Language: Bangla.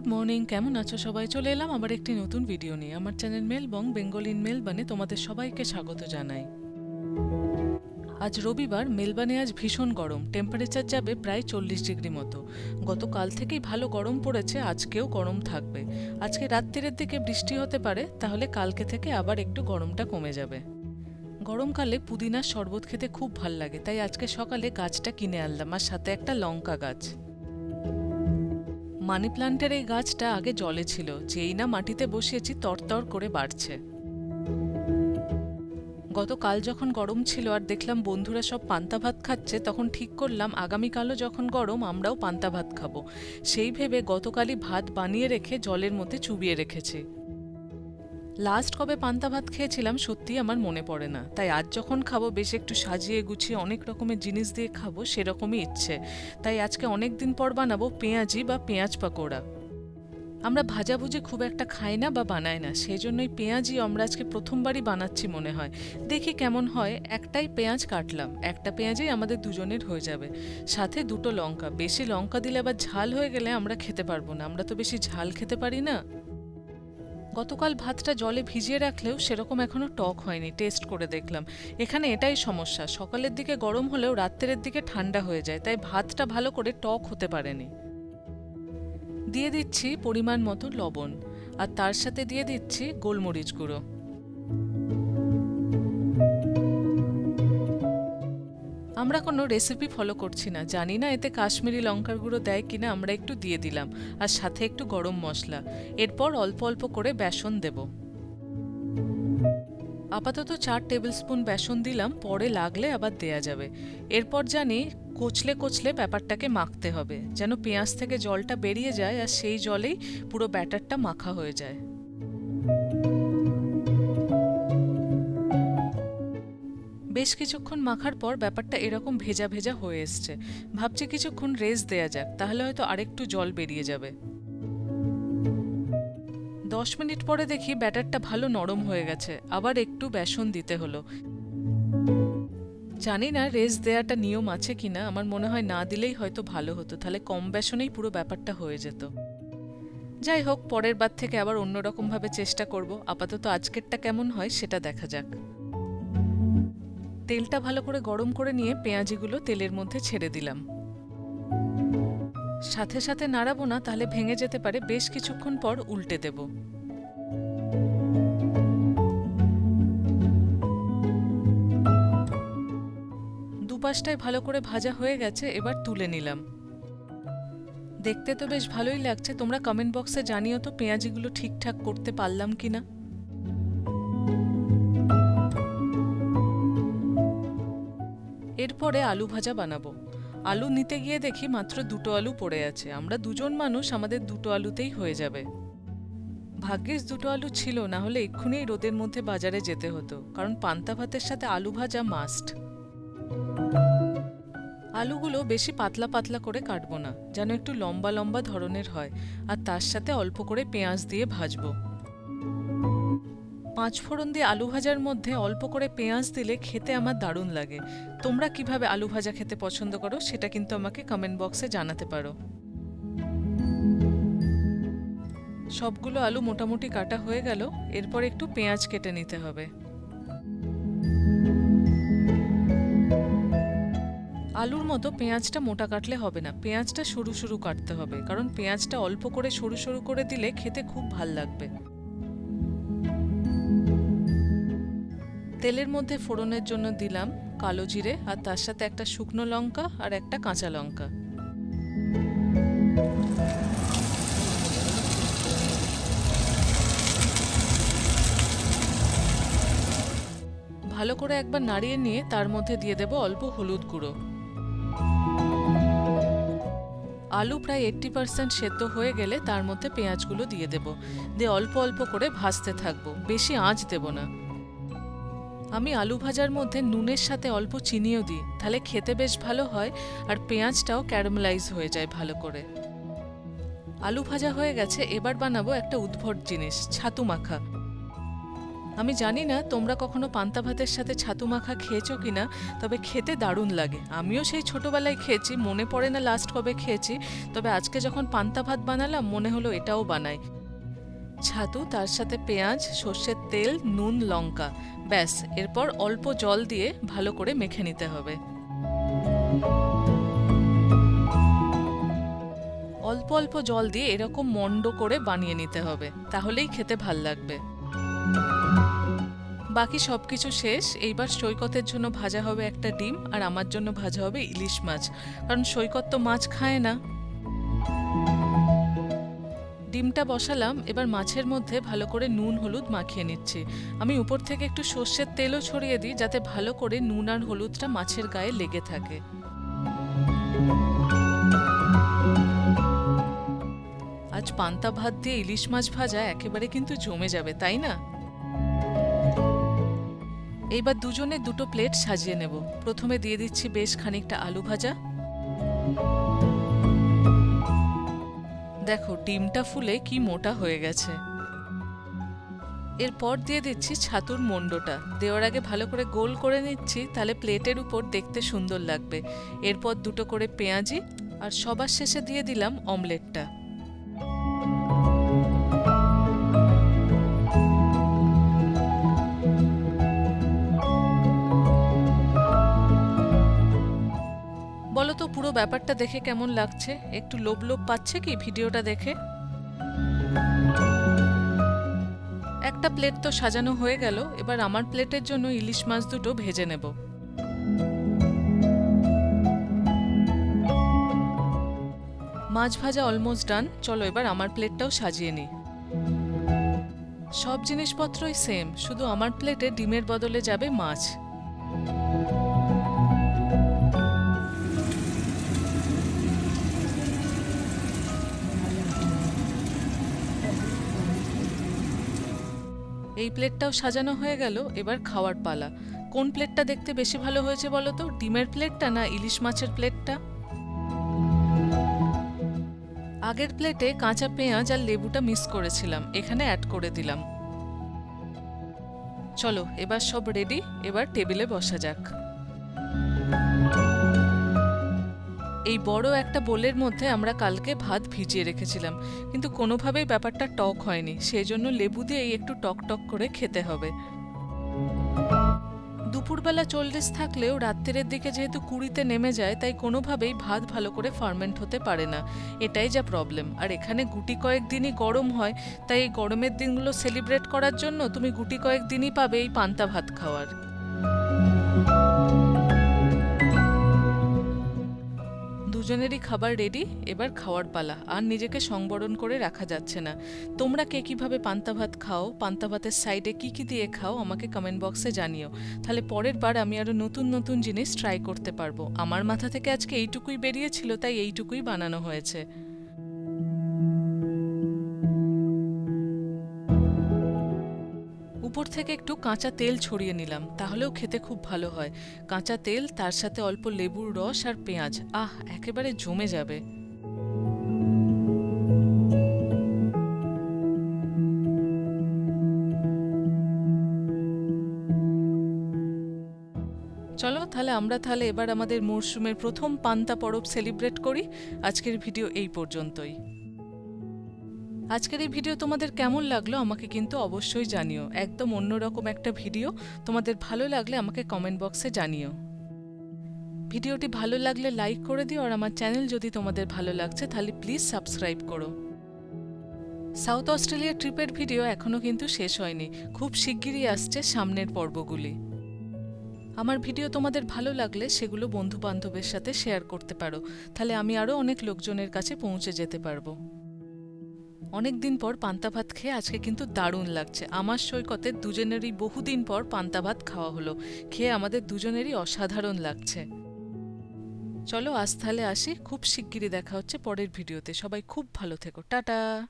গুড মর্নিং, কেমন আছো সবাই? চলে এলাম আবার একটি নতুন ভিডিও নিয়ে। আমার channel Mel Bong Bengal in মেলবানে তোমাদের সবাইকে স্বাগত জানাই। আজ রবিবার, মেলবানে আজ ভীষণ গরম। টেম্পারেচার যাবে প্রায় চল্লিশ ডিগ্রি মতো। গতকাল থেকেই ভালো গরম পড়েছে, আজকেও গরম থাকবে। আজকে রাত্রিরের দিকে বৃষ্টি হতে পারে, তাহলে কালকে থেকে আবার একটু গরমটা কমে যাবে। গরমকালে পুদিনার শরবত খেতে খুব ভালো লাগে, তাই আজকে সকালে গাছটা কিনে আনলাম, আর সাথে একটা লঙ্কা গাছ। মানি প্লান্টের এই গাছটা আগে জলে ছিল, যেই না মাটিতে বসিয়েছি তরতর করে বাড়ছে। গতকাল যখন গরম ছিল আর দেখলাম বন্ধুরা সব পান্তা ভাত খাচ্ছে, তখন ঠিক করলাম আগামীকালও যখন গরম আমরাও পান্তা ভাত খাব। সেই ভেবে গতকালই ভাত বানিয়ে রেখে জলের মধ্যে চুবিয়ে রেখেছি। লাস্ট কবে পান্তা ভাত খেয়েছিলাম সত্যি আমার মনে পড়ে না। তাই আজ যখন খাব, বেশ একটু সাজিয়ে গুছিয়ে অনেক রকমের জিনিস দিয়ে খাব, সেরকমই ইচ্ছে। তাই আজকে অনেক দিন পর বানাবো পেঁয়াজি বা পেঁয়াজ পাকোড়া। আমরা ভাজাভুজি খুব একটা খাই না বা বানাই না সেই জন্যই পেঁয়াজি আমরা আজকে প্রথমবারই বানাচ্ছি মনে হয়। দেখি কেমন হয়, একটাই পেঁয়াজ কাটলাম, একটা পেঁয়াজই আমাদের দুজনের হয়ে যাবে। সাথে দুটো লঙ্কা, বেশি লঙ্কা দিলে আবার ঝাল হয়ে গেলে আমরা খেতে পারব না, আমরা তো বেশি ঝাল খেতে পারি না। গতকাল ভাতটা জলে ভিজিয়ে রাখলেও সেরকম এখনও টক হয়নি, টেস্ট করে দেখলাম। এখানে এটাই সমস্যা, সকালের দিকে গরম হলেও রাত্রের দিকে ঠান্ডা হয়ে যায়, তাই ভাতটা ভালো করে টক হতে পারেনি। দিয়ে দিচ্ছি পরিমাণ মতো লবণ, আর তার সাথে দিয়ে দিচ্ছি গোলমরিচ গুঁড়ো। আমরা কোনো রেসিপি ফলো করছি না। জানি না এতে কাশ্মীরি লঙ্কার গুঁড়ো দেয় কিনা, আমরা একটু দিয়ে দিলাম। আর সাথে একটু গরম মশলা। এরপর অল্প অল্প করে বেসন দেব। আপাতত চার টেবিল স্পুন বেসন দিলাম, পরে লাগলে আবার দেয়া যাবে। এরপর জানি কচলে কচলে ব্যাপারটাকে মাখতে হবে, যেন পেঁয়াজ থেকে জলটা বেরিয়ে যায় আর সেই জলেই পুরো ব্যাটারটা মাখা হয়ে যায়। বেশ কিছুক্ষণ মাখার পর ব্যাপারটা এরকম ভেজা ভেজা হয়ে এসছে। ভাবছি কিছুক্ষণ রেস দেয়া যাক, তাহলে হয়তো আরেকটু জল বেরিয়ে যাবে। দশ মিনিট পরে দেখি ব্যাটারটা ভালো নরম হয়ে গেছে, আবার একটু বেসন দিতে হলো। জানি না রেস দেয়াটা নিয়ম আছে কিনা আমার মনে হয় না দিলেই হয়তো ভালো হতো, তাহলে কম বেসনেই পুরো ব্যাপারটা হয়ে যেত। যাই হোক, পরের বার থেকে আবার অন্যরকমভাবে চেষ্টা করব, আপাতত আজকেরটা কেমন হয় সেটা দেখা যাক। তেলটা ভালো করে গরম করে নিয়ে পেঁয়াজিগুলো তেলের মধ্যে ছেড়ে দিলাম। সাথে সাথে নাড়াবো না, তাহলে ভেঙে যেতে পারে। বেশ কিছুক্ষণ পর উল্টে দেব। দুপাশটায় ভালো করে ভাজা হয়ে গেছে, এবার তুলে নিলাম। দেখতে তো বেশ ভালোই লাগছে। তোমরা কমেন্ট বক্সে জানিও তো পেঁয়াজিগুলো ঠিকঠাক করতে পারলাম কিনা। এরপরে আলু ভাজা বানাবো। আলু নিতে গিয়ে দেখি মাত্র দুটো আলু পড়ে আছে। আমরা দুজন মানুষ, আমাদের দুটো আলুতেই হয়ে যাবে। ভাগ্যিস দুটো আলু ছিল, না হলে এক্ষুনি রোদের মধ্যে বাজারে যেতে হতো, কারণ পান্তা ভাতের সাথে আলু ভাজা মাস্ট আলুগুলো বেশি পাতলা পাতলা করে কাটবো না, যেন একটু লম্বা লম্বা ধরনের হয়, আর তার সাথে অল্প করে পেঁয়াজ দিয়ে ভাজবো। পাঁচ ফোড়ন দিয়ে আলু ভাজার মধ্যে অল্প করে পেঁয়াজ দিলে খেতে আমার দারুণ লাগে। তোমরা কীভাবে আলু ভাজা খেতে পছন্দ করো সেটা কিন্তু আমাকে কমেন্ট বক্সে জানাতে পারো। সবগুলো আলু মোটামুটি কাটা হয়ে গেল, এরপর একটু পেঁয়াজ কেটে নিতে হবে। আলুর মতো পেঁয়াজটা মোটা কাটলে হবে না, পেঁয়াজটা সরু সরু কাটতে হবে, কারণ পেঁয়াজটা অল্প করে সরু সরু করে দিলে খেতে খুব ভালো লাগবে। তেলের মধ্যে ফোড়নের জন্য দিলাম কালো জিরে আর তার সাথে একটা শুকনো লঙ্কা আর একটা কাঁচা লঙ্কা। ভালো করে একবার নাড়িয়ে নিয়ে তার মধ্যে দিয়ে দেব অল্প হলুদ গুঁড়ো। আলু প্রায় এইট্টি পার্সেন্ট সেদ্ধ হয়ে গেলে তার মধ্যে পেঁয়াজগুলো দিয়ে দেব। দিয়ে অল্প অল্প করে ভাজতে থাকব। বেশি আঁচ দেব না। আমি আলু ভাজার মধ্যে নুনের সাথে অল্প চিনিও দিই। তাহলে খেতে বেশ ভালো হয় আর পেঁয়াজটাও ক্যারামেলাইজ হয়ে যায় ভালো করে। আলু ভাজা হয়ে গেছে, এবার বানাবো একটা উদ্ভট জিনিস, ছাতু মাখা। আমি জানি না তোমরা কখনো পান্তা ভাতের সাথে ছাতু মাখা খেয়েছো কিনা, তবে খেতে দারুণ লাগে। আমিও সেই ছোটবেলায় খেয়েছি, মনে পড়ে না লাস্ট কবে খেয়েছি, তবে আজকে যখন পান্তা ভাত বানালাম, মনে হলো এটাও বানাই। ছাতু, তার সাথে পেঁয়াজ, সর্ষের তেল, নুন, লঙ্কা। ব্যাস, এরপর অল্প জল দিয়ে ভালো করে মেখে নিতে হবে। অল্প অল্প জল দিয়ে এরকম মন্ড করে বানিয়ে নিতে হবে, তাহলেই খেতে ভালো লাগবে। বাকি সব কিছু শেষ, এইবার সৈকতের জন্য ভাজা হবে একটা ডিম, আর আমার জন্য ভাজা হবে ইলিশ মাছ। কারণ সৈকত তো মাছ খায় না। ডিমটা বসালাম, এবার মাছের মধ্যে ভালো করে নুন, হলুদ মাখিয়ে নিচ্ছি। আমি উপর থেকে একটু সর্ষের তেলও ছড়িয়ে দিই, যাতে ভালো করে নুন আর হলুদটা মাছের গায়ে লেগে থাকে। আজ পান্তা ভাত দিয়ে ইলিশ মাছ ভাজা একেবারে কিন্তু জমে যাবে, তাই না? এইবার দুজনে দুটো প্লেট সাজিয়ে নেব। প্রথমে দিয়ে দিচ্ছি বেশ খানিকটা আলু ভাজা। দেখো, ডিমটা ফুলে কি মোটা হয়ে গেছে। এরপর দিয়ে দিচ্ছি ছাতুর মন্ডটা দেওয়ার আগে ভালো করে গোল করে নিচ্ছি, তাহলে প্লেটের উপর দেখতে সুন্দর লাগবে। এরপর দুটো করে পেঁয়াজি আর সবার শেষে দিয়ে দিলাম অমলেটটা। ব্যাপারটা দেখে কেমন লাগছে? একটু লোভ লোভ পাচ্ছে কি ভিডিওটা দেখে? একটা প্লেট তো সাজানো হয়ে গেল, এবার আমার প্লেটের জন্য ইলিশ মাছ দুটো ভেজে নেব। মাছ ভাজা অলমোস্ট ডান চলো এবার আমার প্লেটটাও সাজিয়ে নিই। সব জিনিসপত্রই সেম শুধু আমার প্লেটে ডিমের বদলে যাবে মাছ। এই প্লেটটাও সাজানো হয়ে গেল, এবার খাওয়ার পালা। কোন প্লেটটা দেখতে বেশি ভালো হয়েছে বলো তো? ডিমের প্লেটটা না ইলিশ মাছের প্লেটটা? আগের প্লেটে কাঁচা পেঁয়াজ আর লেবুটা মিস করেছিলাম, এখানে অ্যাড করে দিলাম। চলো, এবার সব রেডি, এবার টেবিলে বসা যাক। এই বড় একটা বোলের মধ্যে আমরা কালকে ভাত ভিজিয়ে রেখেছিলাম, কিন্তু কোনোভাবেই ব্যাপারটা টক হয়নি সেই জন্য লেবু দিয়েই একটু টক টক করে খেতে হবে। দুপুরবেলা চল্লিশ থাকলেও রাত্রের দিকে যেহেতু কুড়িতে নেমে যায়, তাই কোনোভাবেই ভাত ভালো করে ফার্মেন্ট হতে পারে না। এটাই যা প্রবলেম আর এখানে গুটি কয়েক দিনই গরম হয়, তাই এই গরমের দিনগুলো সেলিব্রেট করার জন্য তুমি গুটি কয়েক দিনই পাবে এই পান্তা ভাত খাওয়ার। দুজনেরই খাবার রেডি এবার খাওয়ার পালা। আর নিজেকে সংবরণ করে রাখা যাচ্ছে না। তোমরা কে কীভাবে পান্তা ভাত খাও, পান্তা ভাতের সাইডে কী কী দিয়ে খাও, আমাকে কমেন্ট বক্সে জানিও। তাহলে পরের বার আমি আরও নতুন নতুন জিনিস ট্রাই করতে পারব। আমার মাথা থেকে আজকে এইটুকুই বেরিয়েছিল, তাই এইটুকুই বানানো হয়েছে। থেকে একটু কাঁচা তেল ছড়িয়ে নিলাম, তাহলেও খেতে খুব ভালো হয়। কাঁচা তেল, তার সাথে অল্প লেবুর রস আর পেঁয়াজ। আহ, একেবারে জমে যাবে। চলো, তাহলে আমরা তাহলে এবার আমাদের মরশুমের প্রথম পান্তা পরব সেলিব্রেট করি। আজকের ভিডিও এই পর্যন্তই। আজকের এই ভিডিও তোমাদের কেমন লাগল আমাকে কিন্তু অবশ্যই জানিও। একদম অন্যরকম একটা ভিডিও তোমাদের ভালো লাগলে আমাকে কমেন্ট বক্সে জানিও। ভিডিওটি ভালো লাগলে লাইক করে দিও আর আমার চ্যানেল যদি তোমাদের ভালো লাগছে তাহলে প্লিজ সাবস্ক্রাইব করো। সাউথ অস্ট্রেলিয়া ট্রিপের ভিডিও এখনও কিন্তু শেষ হয়নি। খুব শিগগিরই আসছে সামনের পর্বগুলি। আমার ভিডিও তোমাদের ভালো লাগলে সেগুলো বন্ধু বান্ধবের সাথে শেয়ার করতে পারো। তাহলে আমি আরও অনেক লোকজনের কাছে পৌঁছে যেতে পারব। অনেক দিন পর পান্তা ভাত খেয়ে আজকে কিন্তু দারুণ লাগছে। আমার সৈকতে দুজনেরই বহুদিন পর পান্তা ভাত খাওয়া হলো। খেয়ে আমাদের দুজনেরই অসাধারণ লাগছে। চলো আজ তাহলে আসি। খুব শিগগিরই দেখা হচ্ছে পরের ভিডিওতে। সবাই খুব ভালো থেকো। টাটা!